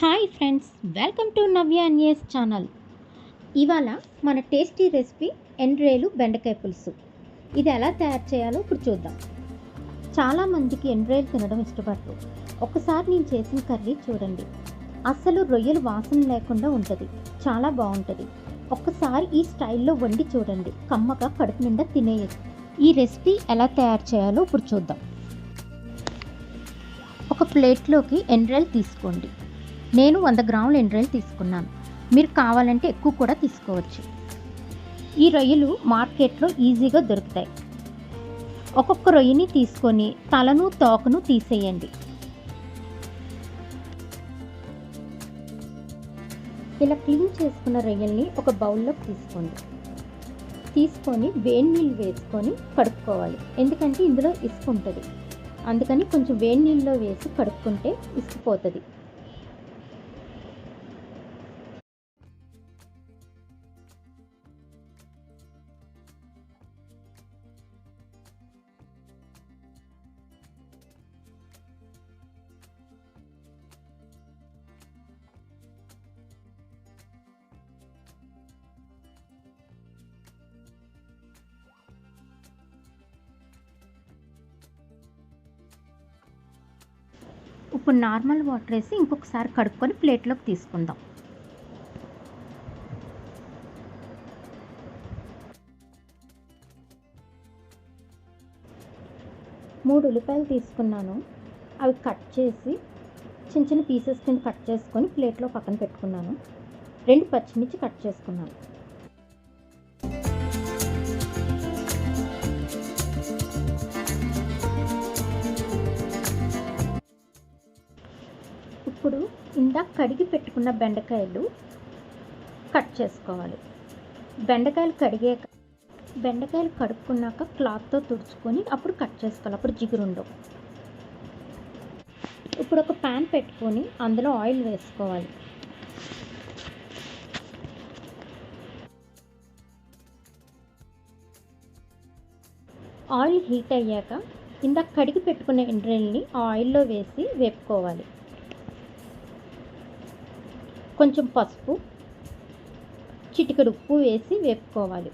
Hi friends welcome to Navya అన్యేస్ channel. ఇవాళ మన tasty recipe ఎండ్రేలు బెండకాయ పులుసు. ఇది ఎలా తయారు చేయాలో ఇప్పుడు చూద్దాం. చాలామందికి ఎండ్రేలు తినడం ఇష్టపడరు. ఒకసారి నేను చేసిన కర్రీ చూడండి. అస్సలు రొయ్యలు వాసన లేకుండా ఉంటుంది. చాలా బాగుంటుంది. ఒక్కసారి ఈ స్టైల్లో వండి చూడండి. కమ్మగా కడుపు నిండా తినేయచ్చు. ఈ రెసిపీ ఎలా తయారు చేయాలో ఇప్పుడు చూద్దాం. ఒక ప్లేట్లోకి ఎండ్రేలు తీసుకోండి. నేను వంద గ్రాముల ఎండ్రాయిల్ తీసుకున్నాను. మీరు కావాలంటే ఎక్కువ కూడా తీసుకోవచ్చు. ఈ రొయ్యలు మార్కెట్లో ఈజీగా దొరుకుతాయి. ఒక్కొక్క రొయ్యని తీసుకొని తలను తోకను తీసేయండి. ఇలా క్లీన్ చేసుకున్న రొయ్యల్ని ఒక బౌల్లోకి తీసుకోండి. తీసుకొని వేడి నీళ్ళు వేసుకొని కడుక్కోవాలి. ఎందుకంటే ఇందులో ఇసుక ఉంటుంది అందుకని కొంచెం వేడి నీళ్ళలో వేసి కడుక్కుంటే ఇసుకుపోతుంది. ఇప్పుడు నార్మల్ వాటర్ వేసి ఇంకొకసారి కడుక్కొని ప్లేట్లోకి తీసుకుందాం. మూడు ఉల్లిపాయలు తీసుకున్నాను. అవి కట్ చేసి చిన్న చిన్న పీసెస్ కింద కట్ చేసుకొని ప్లేట్లో పక్కన పెట్టుకున్నాను. రెండు పచ్చిమిర్చి కట్ చేసుకున్నాను. ఇప్పుడు ఇందాక కడిగి పెట్టుకున్న బెండకాయలు కట్ చేసుకోవాలి. బెండకాయలు కడిగాక బెండకాయలు కడుక్కున్నాక క్లాత్తో తుడుచుకొని అప్పుడు కట్ చేసుకోవాలి. అప్పుడు జిగురుండవు ఇప్పుడు ఒక ప్యాన్ పెట్టుకొని అందులో ఆయిల్ వేసుకోవాలి. ఆయిల్ హీట్ అయ్యాక ఇందాక కడిగి పెట్టుకున్న ఎండ్రెల్ని ఆ ఆయిల్లో వేసి వేపుకోవాలి. కొంచెం పసుపు చిటికెడు ఉప్పు వేసి వేపుకోవాలి.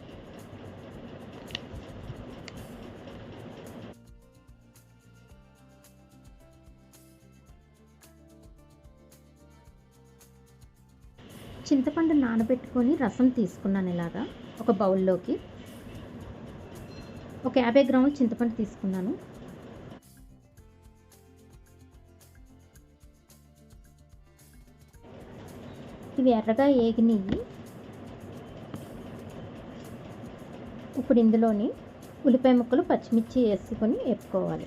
చింతపండు నానబెట్టుకొని రసం తీసుకున్నాను ఇలాగా ఒక బౌల్లోకి. ఒక యాభై గ్రాముల చింతపండు తీసుకున్నాను. ఇవి ఎర్రగా ఏగినాయి ఇప్పుడు ఇందులోని ఉల్లిపాయ ముక్కలు పచ్చిమిర్చి వేసుకొని వేపుకోవాలి.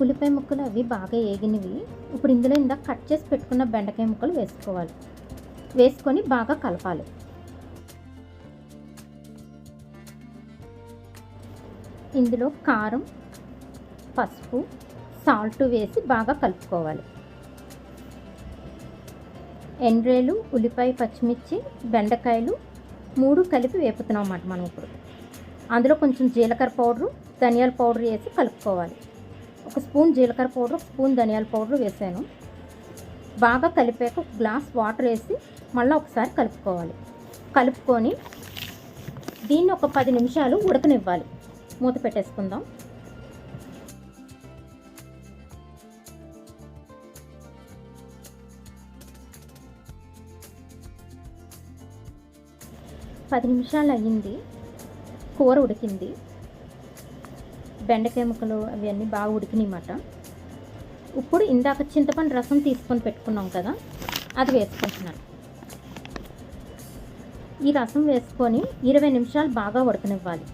ఉల్లిపాయ ముక్కలు అవి బాగా ఏగినవి. ఇప్పుడు ఇందులో ఇందాక కట్ చేసి పెట్టుకున్న బెండకాయ ముక్కలు వేసుకోవాలి. వేసుకొని బాగా కలపాలి. ఇందులో కారం పసుపు సాల్ట్ వేసి బాగా కలుపుకోవాలి. ఎండ్రేలు ఉల్లిపాయ పచ్చిమిర్చి బెండకాయలు మూడు కలిపి వేపుతున్నాం అన్నమాట మనం ఇప్పుడు. అందులో కొంచెం జీలకర్ర పౌడరు ధనియాల పౌడర్ వేసి కలుపుకోవాలి. ఒక స్పూన్ జీలకర్ర పౌడర్ స్పూన్ ధనియాల పౌడర్ వేసాను. బాగా కలిపాక ఒక గ్లాస్ వాటర్ వేసి మళ్ళీ ఒకసారి కలుపుకోవాలి. కలుపుకొని దీన్ని ఒక పది నిమిషాలు ఉడకనివ్వాలి. మూత పెట్టేసుకుందాం. పది నిమిషాలు అయ్యింది. కూర ఉడికింది. బెండకాయ ముక్కలు అవన్నీ బాగా ఉడికినాయన్నమాట ఇప్పుడు ఇందాక చింతపండు రసం తీసుకొని పెట్టుకున్నాం కదా అది వేసుకుంటున్నాను. ఈ రసం వేసుకొని ఇరవై నిమిషాలు బాగా ఉడకనివ్వాలి.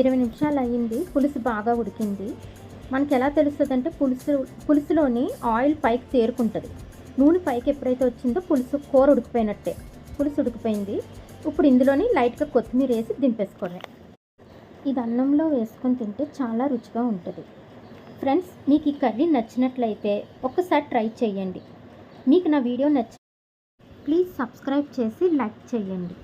ఇరవై నిమిషాలు అయ్యింది పులుసు బాగా ఉడికింది. మనకి ఎలా తెలుస్తుంది అంటే పులుసు పులుసులోని ఆయిల్ పైకి తేరుకుంటుంది నూనె పైకి ఎప్పుడైతే వచ్చిందో పులుసు కూర ఉడికిపోయినట్టే. పులుసు ఉడికిపోయింది. ఇప్పుడు ఇందులోని లైట్గా కొత్తిమీర వేసి దింపేసుకోవడమే ఇది అన్నంలో వేసుకొని తింటే చాలా రుచిగా ఉంటుంది. ఫ్రెండ్స్ మీకు ఈ కర్రీ నచ్చినట్లయితే ఒక్కసారి ట్రై చేయండి. మీకు నా వీడియో నచ్చి ప్లీజ్ సబ్స్క్రైబ్ చేసి లైక్ చేయండి.